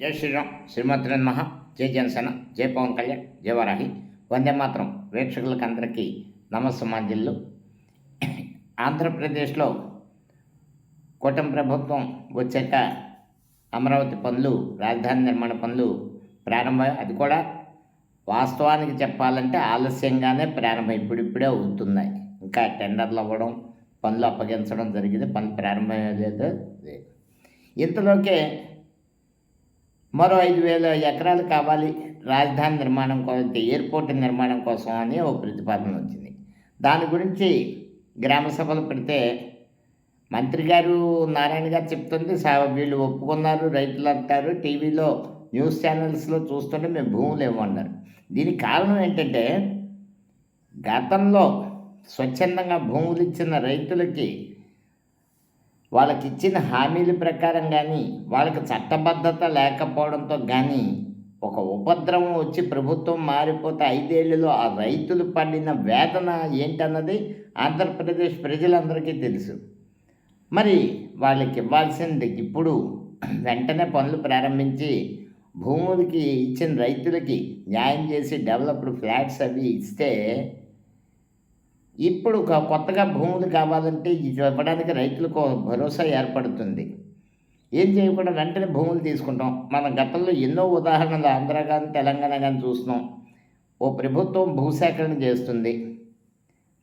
జై శ్రీరామ్. శ్రీమతి మహా జై జనసేన. జై పవన్ కళ్యాణ్. జై వరాహి. వందే మాత్రం ప్రేక్షకులకు అందరికీ నమస్సమాంజల్లు ఆంధ్రప్రదేశ్లో కూటమి ప్రభుత్వం వచ్చాక అమరావతి పనులు రాజధాని నిర్మాణ పనులు ప్రారంభం అది కూడా వాస్తవానికి చెప్పాలంటే ఆలస్యంగానే ప్రారంభం ఇప్పుడిప్పుడే అవుతున్నాయి. ఇంకా టెండర్లు అవ్వడం పనులు అప్పగించడం జరిగింది. పనులు ప్రారంభమయ్యేది ఇంతలోకే మరో ఐదు వేల ఎకరాలు కావాలి రాజధాని నిర్మాణం కోసం ఎయిర్పోర్ట్ నిర్మాణం కోసం అని ఒక ప్రతిపాదన వచ్చింది. దాని గురించి గ్రామ సభలు పెడితే మంత్రి గారు నారాయణ గారు చెప్తుంది వీళ్ళు ఒప్పుకున్నారు రైతులు అంటారు టీవీలో న్యూస్ ఛానల్స్లో చూస్తుంటే మేము భూములు ఇవ్వమన్నారు. దీనికి కారణం ఏంటంటే గతంలో స్వచ్ఛందంగా భూములు ఇచ్చిన రైతులకి వాళ్ళకి ఇచ్చిన హామీల ప్రకారం కానీ వాళ్ళకి చట్టబద్ధత లేకపోవడంతో కానీ ఒక ఉపద్రవం వచ్చి ప్రభుత్వం మారిపోతే ఐదేళ్ళలో ఆ రైతులు పడిన వేదన ఏంటన్నది ఆంధ్రప్రదేశ్ ప్రజలందరికీ తెలుసు. మరి వాళ్ళకి ఇవ్వాల్సింది ఇప్పుడు వెంటనే పనులు ప్రారంభించి భూములకి ఇచ్చిన రైతులకి న్యాయం చేసి డెవలప్డ్ ఫ్లాట్స్ అవి ఇస్తే ఇప్పుడు కొత్తగా భూములు కావాలంటే ఇవ్వడానికి రైతులకు భరోసా ఏర్పడుతుంది. ఏం చేయకుండా వెంటనే భూములు తీసుకుంటాం. మన గతంలో ఎన్నో ఉదాహరణలు ఆంధ్ర కానీ తెలంగాణ కానీ చూస్తున్నాం. ఓ ప్రభుత్వం భూసేకరణ చేస్తుంది.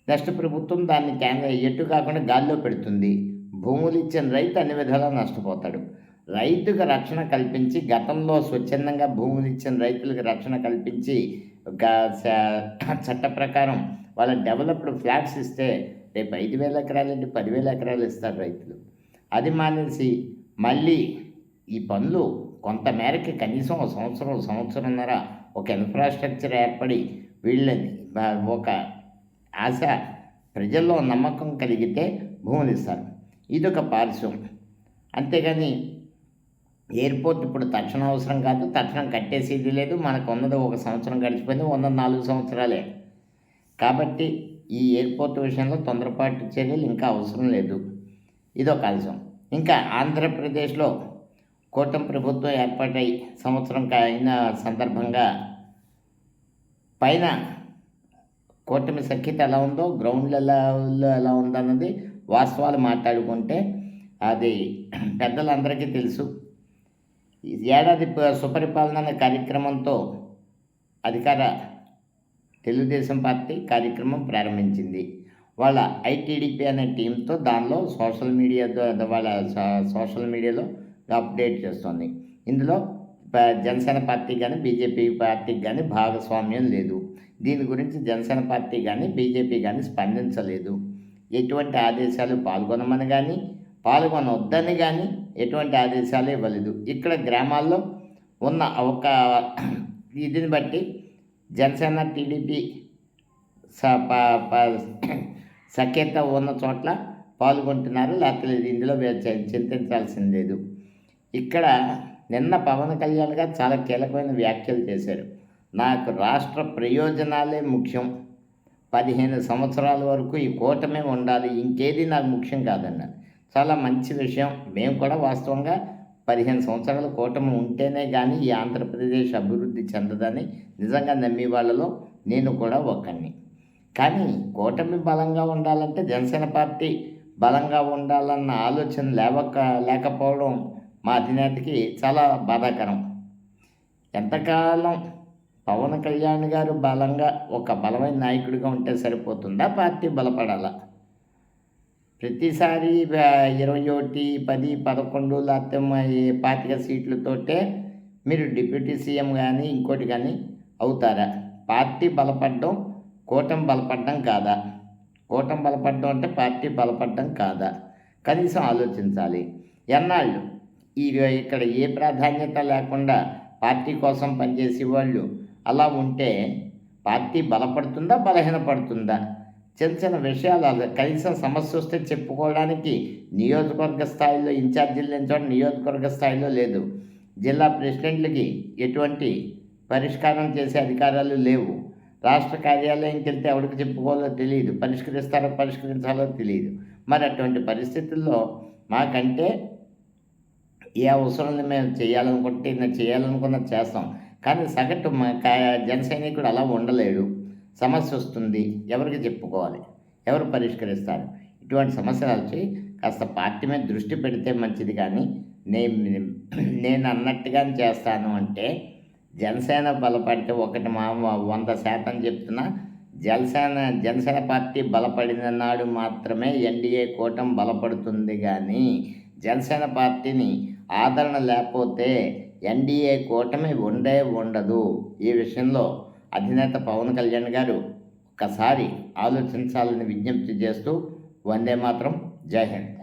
నెక్స్ట్ ప్రభుత్వం దాన్ని కేంద్ర ఎట్టు కాకుండా గాల్లో పెడుతుంది. భూములు ఇచ్చిన రైతు అన్ని విధాలా నష్టపోతాడు. రైతుకు రక్షణ కల్పించి గతంలో స్వచ్ఛందంగా భూములు ఇచ్చిన రైతులకు రక్షణ కల్పించి ఒక చట్ట ప్రకారం వాళ్ళ డెవలప్డ్ ఫ్లాట్స్ ఇస్తే రేపు ఐదు వేల ఎకరాలు అంటే పదివేల ఎకరాలు ఇస్తారు రైతులు. అది మానేసి మళ్ళీ ఈ పనులు కొంత మేరకి కనీసం ఒక సంవత్సరం సంవత్సరంన్నర ఒక ఇన్ఫ్రాస్ట్రక్చర్ ఏర్పడి వీళ్ళని ఒక ఆశ ప్రజల్లో నమ్మకం కలిగితే భూములు ఇస్తారు. ఇదొక పారిశ్రం అంతేగాని ఎయిర్పోర్ట్ ఇప్పుడు తక్షణ అవసరం కాదు తక్షణం కట్టేసేది లేదు మనకు ఉన్నది ఒక సంవత్సరం గడిచిపోయింది వంద నాలుగు సంవత్సరాలే. కాబట్టి ఈ ఎయిర్పోర్ట్ విషయంలో తొందరపాటు చర్యలు ఇంకా అవసరం లేదు. ఇదొక అంశం. ఇంకా ఆంధ్రప్రదేశ్లో కూటమి ప్రభుత్వం ఏర్పాటై సంవత్సరం అయిన సందర్భంగా పైన కూటమి సఖ్యత ఎలా ఉందో గ్రౌండ్ లెవెల్లో ఎలా ఉందన్నది వాస్తవాలు మాట్లాడుకుంటే అది పెద్దలందరికీ తెలుసు. ఏడాది సుపరిపాలన కార్యక్రమంతో అధికార తెలుగుదేశం పార్టీ కార్యక్రమం ప్రారంభించింది. వాళ్ళ ఐటీడీపీ అనే టీంతో దానిలో సోషల్ మీడియా ద్వారా వాళ్ళ సోషల్ మీడియాలో అప్డేట్ చేస్తుంది. ఇందులో ప- జనసేన పార్టీ కానీ బీజేపీ పార్టీకి కానీ భాగస్వామ్యం లేదు. దీని గురించి జనసేన పార్టీ కానీ బీజేపీ కానీ స్పందించలేదు. ఎటువంటి ఆదేశాలు పాల్గొనమని కానీ పాల్గొనవద్దని కానీ ఎటువంటి ఆదేశాలు ఇవ్వలేదు. ఇక్కడ గ్రామాల్లో ఉన్న ఒక ఇదిని బట్టి జనసేన టీడీపీ స- ప- సఖ్యత ఉన్న చోట్ల పాల్గొంటున్నారు. లేకపోతే ఇందులో చింతించాల్సింది లేదు ఇక్కడ నిన్న పవన్ కళ్యాణ్ గారు చాలా కీలకమైన వ్యాఖ్యలు చేశారు. నాకు రాష్ట్ర ప్రయోజనాలే ముఖ్యం. పదిహేను సంవత్సరాల వరకు ఈ కూటమి ఉండాలి. ఇంకేది నాకు ముఖ్యం కాదన్నారు. చాలా మంచి విషయం. మేము కూడా వాస్తవంగా పదిహేను సంవత్సరాల కూటమి ఉంటేనే కానీ ఈ ఆంధ్రప్రదేశ్ అభివృద్ధి చెందదని నిజంగా నమ్మే వాళ్ళలో నేను కూడా ఒకరిని కానీ కూటమి బలంగా ఉండాలంటే జనసేన పార్టీ బలంగా ఉండాలన్న ఆలోచన లేవక లేకపోవడం మా అధినేతకి చాలా బాధాకరం. ఎంతకాలం పవన్ కళ్యాణ్ గారు బలంగా ఒక బలమైన నాయకుడిగా ఉంటే సరిపోతుందా? పార్టీ బలపడాలా? ప్రతిసారి ఇరవై ఒకటి పది పదకొండు లేకపోతే పాతిక సీట్లతోటే మీరు డిప్యూటీ సీఎం కానీ ఇంకోటి కానీ అవుతారా? పార్టీ బలపడడం కూటమి బలపడడం కాదా? కూటమి బలపడడం అంటే పార్టీ బలపడడం కాదా? కనీసం ఆలోచించాలి. ఎన్నాళ్ళు? ఈ ఇక్కడ ఏ ప్రాధాన్యత లేకుండా పార్టీ కోసం పనిచేసే వాళ్ళు అలా ఉంటే పార్టీ బలపడుతుందా బలహీనపడుతుందా? చిన్న చిన్న విషయాలు అలా కనీసం సమస్య వస్తే చెప్పుకోవడానికి నియోజకవర్గ స్థాయిలో ఇన్ఛార్జీలు లేని చోట నియోజకవర్గ స్థాయిలో లేదు. జిల్లా ప్రెసిడెంట్లకి ఎటువంటి పరిష్కారం చేసే అధికారాలు లేవు. రాష్ట్ర కార్యాలయంకి వెళ్తే ఎవరికి చెప్పుకోవాలో తెలియదు. పరిష్కరిస్తారో పరిష్కరించాలో తెలియదు. మరి అటువంటి పరిస్థితుల్లో మాకంటే ఏ అవసరం మేము చేయాలనుకుంటే నేను చేయాలనుకున్నది చేస్తాం. కానీ సగటు మా కా- జన సైనికుడు అలా ఉండలేడు. సమస్య వస్తుంది ఎవరికి చెప్పుకోవాలి ఎవరు పరిష్కరిస్తారు? ఇటువంటి సమస్యలు వచ్చి కాస్త పార్టీ మీద దృష్టి పెడితే మంచిది కానీ నేను నేను అన్నట్టుగానే చేస్తాను అంటే జనసేన బలపడితే ఒకటి మా మా- వంద శాతం చెప్తున్నా జనసేన జనసేన పార్టీ బలపడిన నాడు మాత్రమే ఎన్డీఏ కూటమి బలపడుతుంది కానీ జనసేన పార్టీని ఆదరణ లేకపోతే ఎన్డీఏ కూటమి ఉండే ఉండదు. ఈ విషయంలో అధినేత పవన్ కళ్యాణ్ గారు ఒకసారి ఆలోచించాలని విజ్ఞప్తి చేస్తూ వందే మాత్రం జై హింద్.